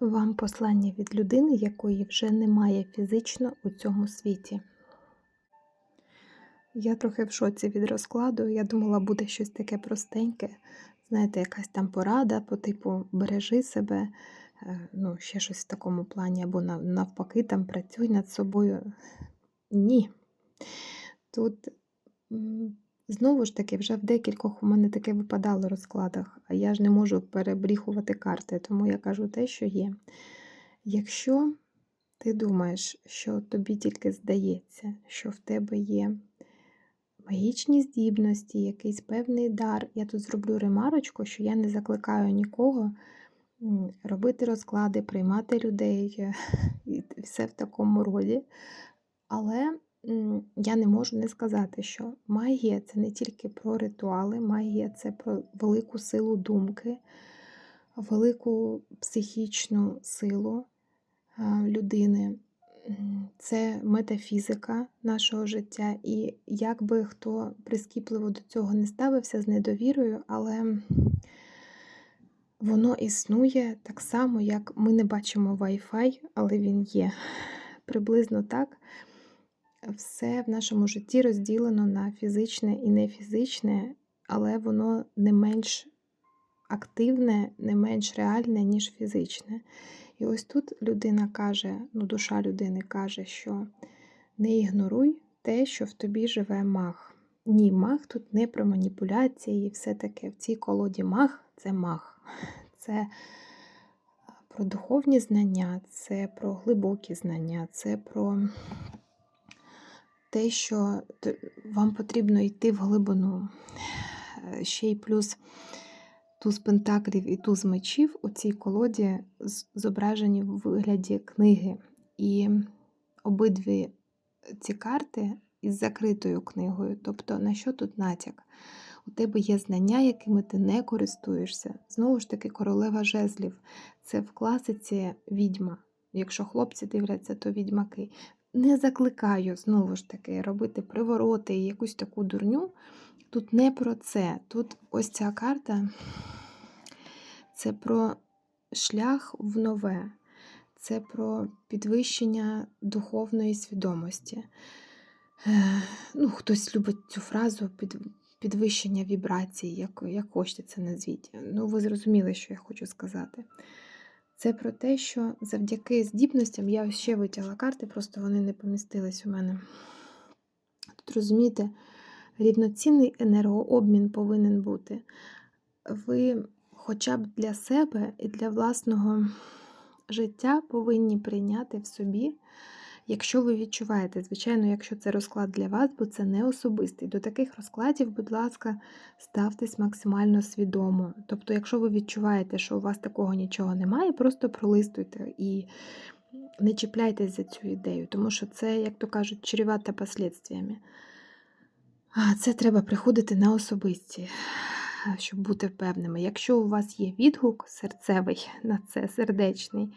Вам послання від людини, якої вже немає фізично у цьому світі. Я трохи в шоці від розкладу. Я думала, буде щось таке простеньке. Знаєте, якась там порада по типу бережи себе, е, ну, ще щось в такому плані, або навпаки, там працюй над собою. Ні. Тут знову ж таки, вже в декількох у мене таке випадало розкладах, а я ж не можу перебріхувати карти, тому я кажу те, що є. Якщо ти думаєш, що тобі тільки здається, що в тебе є магічні здібності, якийсь певний дар, я тут зроблю ремарочку, що я не закликаю нікого робити розклади, приймати людей і все в такому роді. Але я не можу не сказати, що магія це не тільки про ритуали, магія це про велику силу думки, велику психічну силу людини. Це метафізика нашого життя, і як би хто прискіпливо до цього не ставився з недовірою, але воно існує так само, як ми не бачимо Wi-Fi, але він є. Приблизно так все в нашому житті розділено на фізичне і нефізичне, але воно не менш активне, не менш реальне, ніж фізичне. І ось тут людина каже, ну, душа людини каже, що не ігноруй те, що в тобі живе маг. Ні, маг тут не про маніпуляції і все таке. В цій колоді маг це маг. Це про духовні знання, це про глибокі знання, це про те, що вам потрібно йти в глибину. Е, Ще й плюс туз пентаклів і туз мечів у цій колоді зображені в вигляді книги. І обидві ці карти із закритою книгою. Тобто, на що тут натяк? У тебе є знання, якими ти не користуєшся. Знову ж таки, королева жезлів. Це в класиці відьма. Якщо хлопці дивляться, то відьмаки. Не закликаю знову ж таки робити привороти і якусь таку дурню. Тут не про це. Тут ось ця карта це про шлях в нове, це про підвищення духовної свідомості. Ну, хтось любить цю фразу під, підвищення вібрацій, як, як хочете це назвіть. Ну, ви зрозуміли, що я хочу сказати. Це про те, що завдяки здібностям я ще витягла карти, просто вони не помістились у мене. Тут розумієте, рівноцінний енергообмін повинен бути. Ви хоча б для себе і для власного життя повинні прийняти в собі, якщо ви відчуваєте, звичайно, якщо це розклад для вас, бо це не особистий. До таких розкладів, будь ласка, ставтесь максимально свідомо. Тобто, якщо ви відчуваєте, що у вас такого нічого немає, просто пролистуйте і не чіпляйтесь за цю ідею, тому що це, як то кажуть, чревато послідствиями. А це треба приходити на особисті, щоб бути впевненими. Якщо у вас є відгук серцевий на це, сердечний,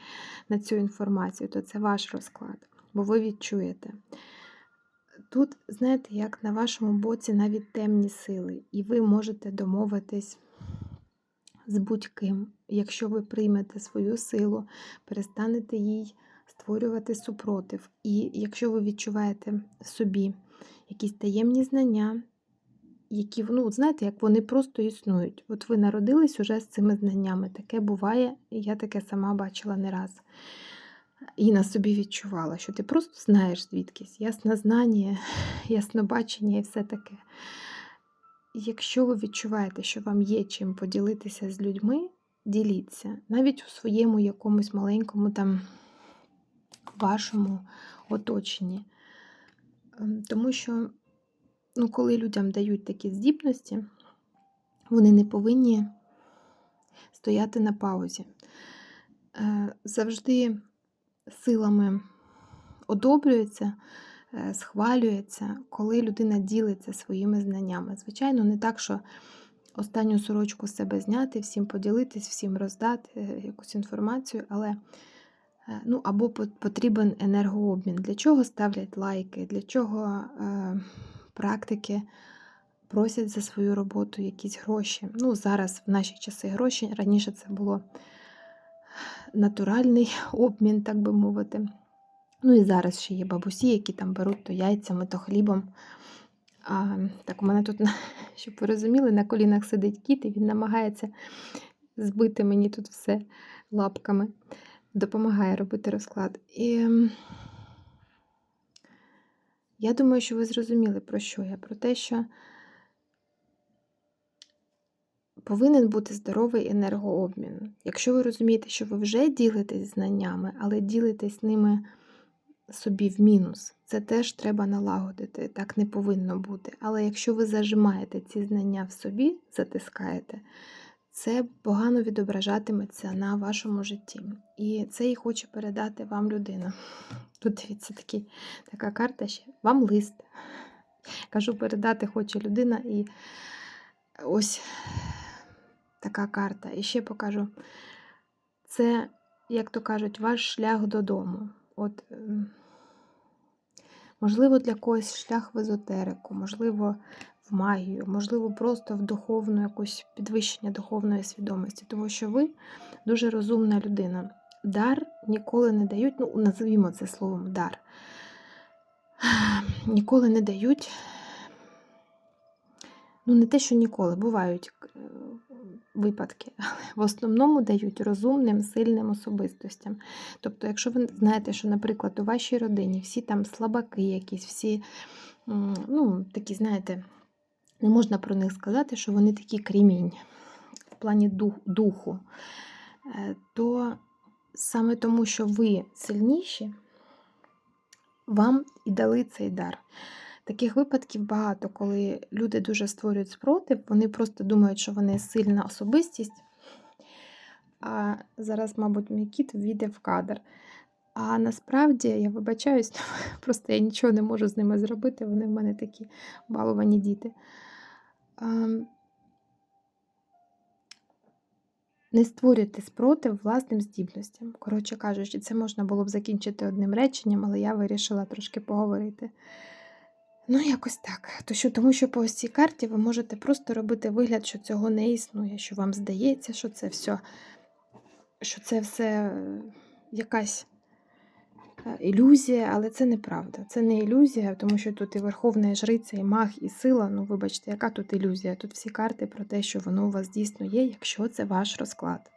на цю інформацію, то це ваш розклад, бо ви відчуєте. Тут, знаєте, як на вашому боці навіть темні сили, і ви можете домовитись з будь-ким, якщо ви приймете свою силу, перестанете їй створювати супротив. І якщо ви відчуваєте в собі якісь таємні знання, які, ну, знаєте, як вони просто існують. От ви народились уже з цими знаннями. Таке буває, і я таке сама бачила не раз. І на собі відчувала, що ти просто знаєш звідкись, яснознання, яснобачення і все таке. Якщо ви відчуваєте, що вам є чим поділитися з людьми, діліться. Навіть у своєму якомусь маленькому там вашому оточенні. Ем, Тому що, ну, коли людям дають такі здібності, вони не повинні стояти на паузі. Е, Завжди силами одобрюється, е, схвалюється, коли людина ділиться своїми знаннями. Звичайно, не так, що останню сорочку з себе зняти, всім поділитись, всім роздати е, якусь інформацію, але е, ну, або потрібен енергообмін. Для чого ставлять лайки, для чого практики просять за свою роботу якісь гроші. Ну, зараз в наші часи гроші, раніше це було натуральний обмін, так би мовити. Ну і зараз ще є бабусі, які там беруть то яйцями, то хлібом. А, так, у мене тут, щоб ви розуміли, на колінах сидить кіт, і він намагається збити мені тут все лапками. Допомагає робити розклад. І я думаю, що ви зрозуміли, про що я. Про те, що повинен бути здоровий енергообмін. Якщо ви розумієте, що ви вже ділитесь знаннями, але ділитесь ними собі в мінус, це теж треба налагодити. Так не повинно бути. Але якщо ви зажимаєте ці знання в собі, затискаєте, це погано відображатиметься на вашому житті. І це і хоче передати вам людина. Тут дивіться такий, така карта ще. Вам лист. Кажу, передати хоче людина, і ось така карта. І ще покажу. Це, як то кажуть, ваш шлях додому. От, ем, можливо, для когось шлях в езотерику, можливо, в магію, можливо, просто в духовну якусь підвищення духовної свідомості, тому що ви дуже розумна людина. Дар ніколи не дають, ну, назвімо це словом дар. Ніколи не дають. Ну, не те, що ніколи, бувають е, випадки, але в основному дають розумним, сильним особистостям. Тобто, якщо ви знаєте, що, наприклад, у вашій родині всі там слабаки якісь, всі, ну, такі, знаєте, не можна про них сказати, що вони такі кремінь в плані духу, е, то саме тому, що ви сильніші, вам і дали цей дар. Таких випадків багато, коли люди дуже створюють спротив, вони просто думають, що вони сильна особистість. А зараз, мабуть, мій кіт війде в кадр. А насправді, я вибачаюсь, просто я нічого не можу з ними зробити, вони в мене такі баловані діти. Не створюйте спротив власним здібностям. Коротше кажучи, це можна було б закінчити одним реченням, але я вирішила трошки поговорити. Ну, якось так. Тому що по цій карті ви можете просто робити вигляд, що цього не існує, що вам здається, що це все, що це все е, якась е, ілюзія, але це неправда. Це не ілюзія, тому що тут і Верховна Жриця, і маг, і сила. Ну, вибачте, яка тут ілюзія? Тут всі карти про те, що воно у вас дійсно є, якщо це ваш розклад.